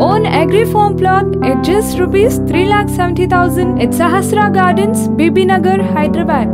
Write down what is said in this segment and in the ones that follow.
own agri farm plot at just rupees 3,70,000 at Sahasra Gardens, Bibinagar, Hyderabad.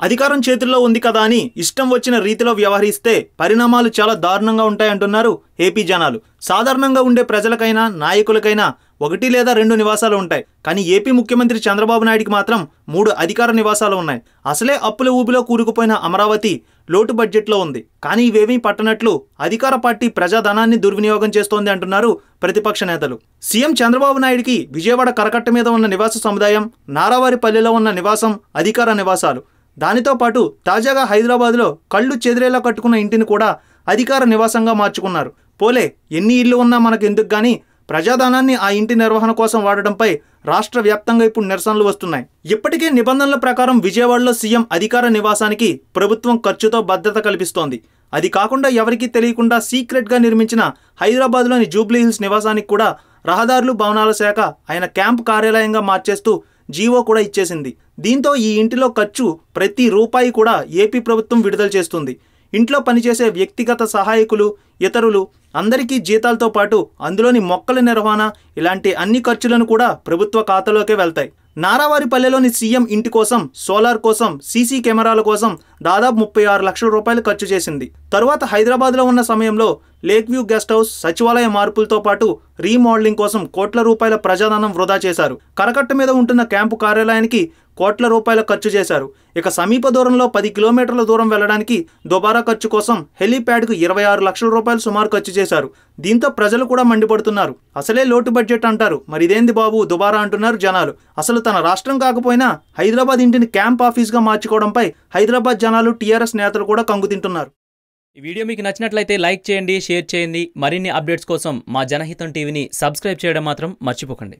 అధికారం చేతుల్లో ఉంది కదా అని ఇష్టం వచ్చిన రీతిలో వ్యవహరిస్తే పరిణామాలు చాలా దారుణంగా ఉంటాయంటున్నారు ఏపీ జనాలు సాధారణంగా ఉండే ప్రజలకైనా నాయకులకైనా ఒకటి లేదా రెండు నివాసాలు ఉంటాయి. కానీ ఏపీ ముఖ్యమంత్రి చంద్రబాబు నాయుడికి మాత్రం మూడు అధికార నివాసాలు ఉన్నాయి. అసలే అప్పుల ఊబిలో కూరుకుపోయిన అమరావతి లోటు బడ్జెట్లో ఉంది. కానీ ఇవేమీ పట్టనట్లు అధికార పార్టీ ప్రజాధనాన్ని దుర్వినియోగం చేస్తోంది అంటున్నారు ప్రతిపక్ష నేతలు. సీఎం చంద్రబాబు నాయుడికి విజయవాడ కరకట్ట మీద ఉన్న నివాస సముదాయం నారావారిపల్లిలో ఉన్న నివాసం అధికార నివాసాలు. దానితో పాటు తాజాగా హైదరాబాద్లో కళ్ళు చెదిరేలా కట్టుకున్న ఇంటిని కూడా అధికార నివాసంగా మార్చుకున్నారు. పోలే ఎన్ని ఇళ్ళు ఉన్నా మనకు ఎందుకు కానీ ప్రజాధనాన్ని ఆ ఇంటి నిర్వహణ కోసం వాడడంపై రాష్ట్ర వ్యాప్తంగా ఇప్పుడు నిరసనలు వస్తున్నాయి. ఇప్పటికే నిబంధనల ప్రకారం విజయవాడలో సీఎం అధికార నివాసానికి ప్రభుత్వం ఖర్చుతో భద్రత కల్పిస్తోంది. అది కాకుండా ఎవరికీ తెలియకుండా సీక్రెట్గా నిర్మించిన హైదరాబాద్లోని జూబ్లీహిల్స్ నివాసానికి కూడా రహదారులు భవనాల శాఖ ఆయన క్యాంప్ కార్యాలయంగా మార్చేస్తూ జీవో కూడా ఇచ్చేసింది. దీంతో ఈ ఇంటిలో ఖర్చు ప్రతి రూపాయి కూడా ఏపీ ప్రభుత్వం విడుదల చేస్తుంది. ఇంట్లో పనిచేసే వ్యక్తిగత సహాయకులు ఇతరులు అందరికీ జీతాలతో పాటు అందులోని మొక్కల నిర్వహణ ఇలాంటి అన్ని ఖర్చులను కూడా ప్రభుత్వ ఖాతాలోకే వెళ్తాయి. నారావారిపల్లెలోని సీఎం ఇంటి కోసం సోలార్ కోసం సీసీ కెమెరాల కోసం దాదాపు ముప్పై ఆరు లక్షల రూపాయలు ఖర్చు చేసింది. తరువాత హైదరాబాద్లో ఉన్న సమయంలో లేక్ వ్యూ గెస్ట్ హౌస్ సచివాలయ మార్పులతో పాటు రీమోడలింగ్ కోసం కోట్ల రూపాయల ప్రజాధనం వృధా చేశారు. కరకట్ట మీద ఉంటున్న క్యాంపు కార్యాలయానికి కోట్ల రూపాయల ఖర్చు చేశారు. ఇక సమీప దూరంలో పది కిలోమీటర్ల దూరం వెళ్ళడానికి దుబారా ఖర్చు కోసం హెలీప్యాడ్కు ఇరవై ఆరు లక్షల రూపాయలు సుమారు ఖర్చు చేశారు. దీంతో ప్రజలు కూడా మండిపడుతున్నారు. అసలే లోటు బడ్జెట్ అంటారు. మరి ఇదేంది బాబు? దుబారా అంటున్నారు జనాలు. అసలు తన రాష్ట్రం కాకపోయినా హైదరాబాద్ ఇంటిని క్యాంప్ ఆఫీస్గా మార్చుకోవడంపై హైదరాబాద్ జనాలు టీఆర్ఎస్ నేతలు కూడా కంగుతింటున్నారు ఈ వీడియో మీకు నచ్చినట్లయితే లైక్ చేయండి షేర్ చేయండి. మరిన్ని అప్డేట్స్ కోసం మా జనహితం టీవీని సబ్స్క్రైబ్ చేయడం మాత్రం మర్చిపోకండి.